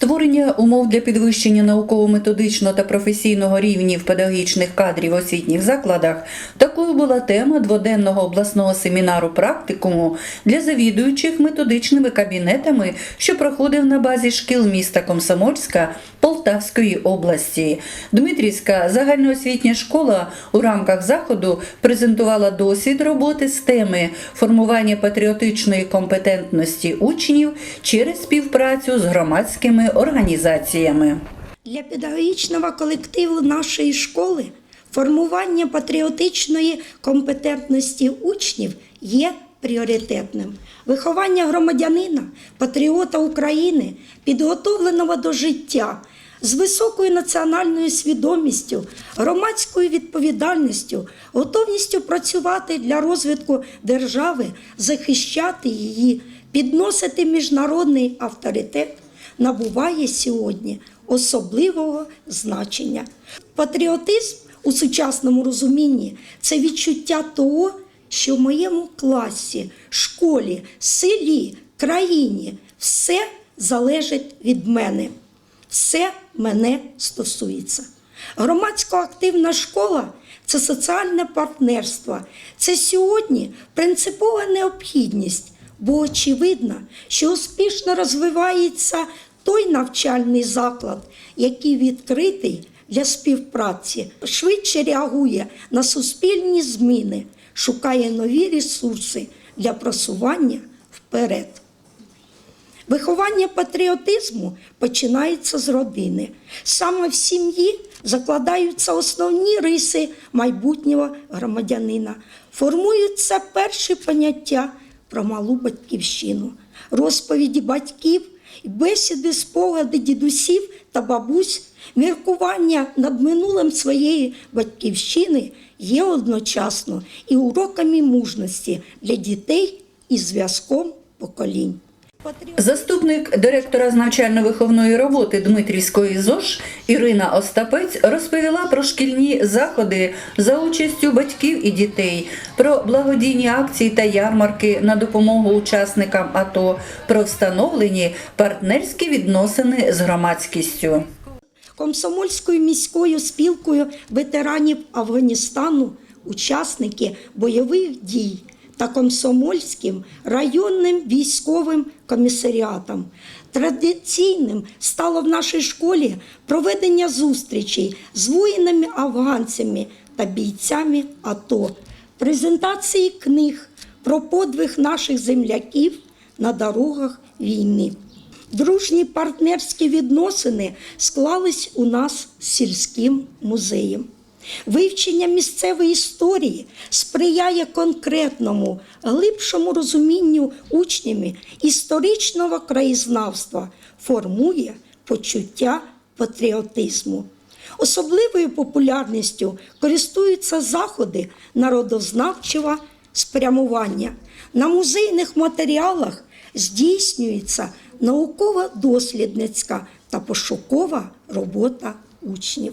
Створення умов для підвищення науково-методичного та професійного рівнів педагогічних кадрів освітніх закладах. Такою була тема дводенного обласного семінару практикуму для завідуючих методичними кабінетами, що проходив на базі шкіл міста Комсомольська Полтавської області. Дмитрівська загальноосвітня школа у рамках заходу презентувала досвід роботи з теми формування патріотичної компетентності учнів через співпрацю з громадськими організаціями. Для педагогічного колективу нашої школи формування патріотичної компетентності учнів є пріоритетним. Виховання громадянина, патріота України, підготовленого до життя з високою національною свідомістю, громадською відповідальністю, готовністю працювати для розвитку держави, захищати її, підносити міжнародний авторитет набуває сьогодні особливого значення. Патріотизм у сучасному розумінні це відчуття того, що в моєму класі, школі, селі, країні все залежить від мене. Все мене стосується. Громадсько активна школа це соціальне партнерство. Це сьогодні принципова необхідність, бо очевидно, що успішно розвивається той навчальний заклад, який відкритий для співпраці, швидше реагує на суспільні зміни, шукає нові ресурси для просування вперед. Виховання патріотизму починається з родини. Саме в сім'ї закладаються основні риси майбутнього громадянина, формуються перші поняття про малу батьківщину, розповіді батьків, бесіди, спогади дідусів та бабусь, міркування над минулим своєї батьківщини є одночасно і уроками мужності для дітей і зв'язком поколінь. Заступник директора з навчально-виховної роботи Дмитрівської ЗОЖ Ірина Остапець розповіла про шкільні заходи за участю батьків і дітей, про благодійні акції та ярмарки на допомогу учасникам АТО, про встановлені партнерські відносини з громадськістю. Комсомольською міською спілкою ветеранів Афганістану, учасники бойових дій та Комсомольським районним військовим комісаріатом. Традиційним стало в нашій школі проведення зустрічей з воїнами-афганцями та бійцями АТО, презентації книг про подвиг наших земляків на дорогах війни. Дружні партнерські відносини склались у нас з сільським музеєм. Вивчення місцевої історії сприяє конкретному, глибшому розумінню учнями історичного краєзнавства, формує почуття патріотизму. Особливою популярністю користуються заходи народознавчого спрямування. На музейних матеріалах здійснюється науково-дослідницька та пошукова робота учнів.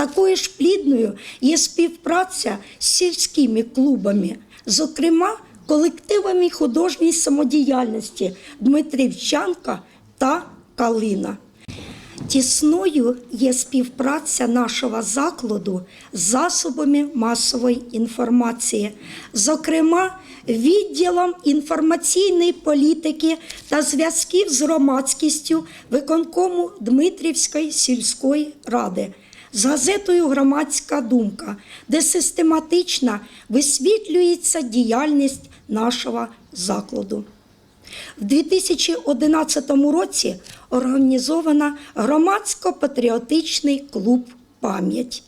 Такою ж плідною є співпраця з сільськими клубами, зокрема колективами художньої самодіяльності Дмитрівчанка та Калина. Тісною є співпраця нашого закладу з засобами масової інформації, зокрема відділом інформаційної політики та зв'язків з громадськістю виконкому Дмитрівської сільської ради, з газетою Громадська думка, де систематично висвітлюється діяльність нашого закладу. В 2011 році організовано громадсько-патріотичний клуб Пам'ять.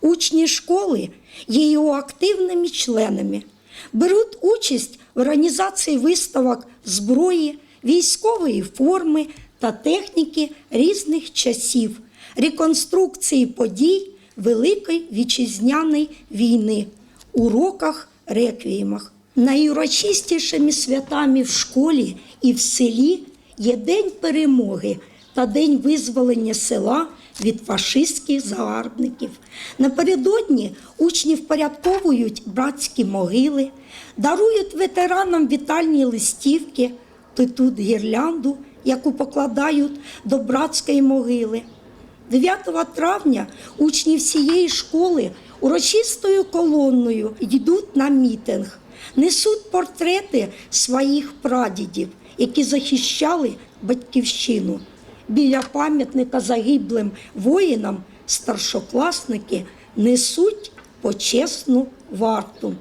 Учні школи є його активними членами, беруть участь в організації виставок зброї, військової форми та техніки різних часів, реконструкції подій Великої вітчизняної війни, уроках, реквіємах. Найурочистішими святами в школі і в селі є День перемоги та День визволення села від фашистських загарбників. Напередодні учні впорядковують братські могили, дарують ветеранам вітальні листівки, плетуть гірлянду яку покладають до братської могили. 9 травня учні всієї школи урочистою колонною йдуть на мітинг, несуть портрети своїх прадідів, які захищали батьківщину. Біля пам'ятника загиблим воїнам старшокласники несуть почесну варту.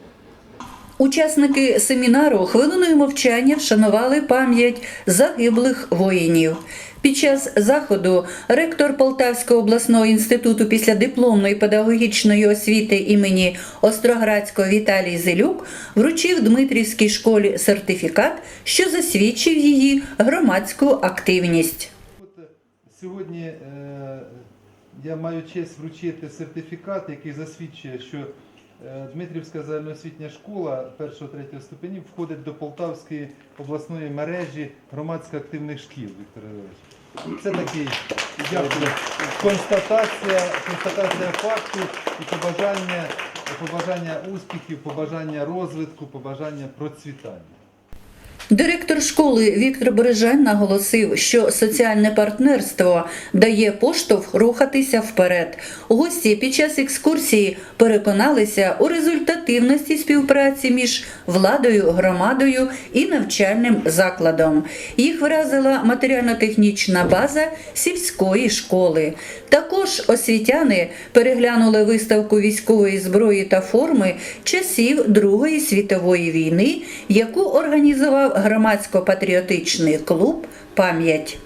Учасники семінару хвилиною мовчання вшанували пам'ять загиблих воїнів. Під час заходу ректор Полтавського обласного інституту післядипломної педагогічної освіти імені Остроградського Віталій Зелюк вручив Дмитрівській школі сертифікат, що засвідчив її громадську активність. От е, сьогодні е, я маю честь вручити сертифікат, який засвідчує, що Дмитрівська загальноосвітня школа 1-3 ступенів входить до Полтавської обласної мережі громадсько активних шкіл, Віктор Григорович. Це такий дякую, констатація, констатація факту і побажання, побажання успіхів, побажання розвитку, побажання процвітання. Директор школи Віктор Бережан наголосив, що соціальне партнерство дає поштовх рухатися вперед. Гості під час екскурсії переконалися у результативності співпраці між владою, громадою і навчальним закладом. Їх вразила матеріально-технічна база сільської школи. Також освітяни переглянули виставку військової зброї та форми часів Другої світової війни, яку організував громадсько-патріотичний клуб Пам'ять.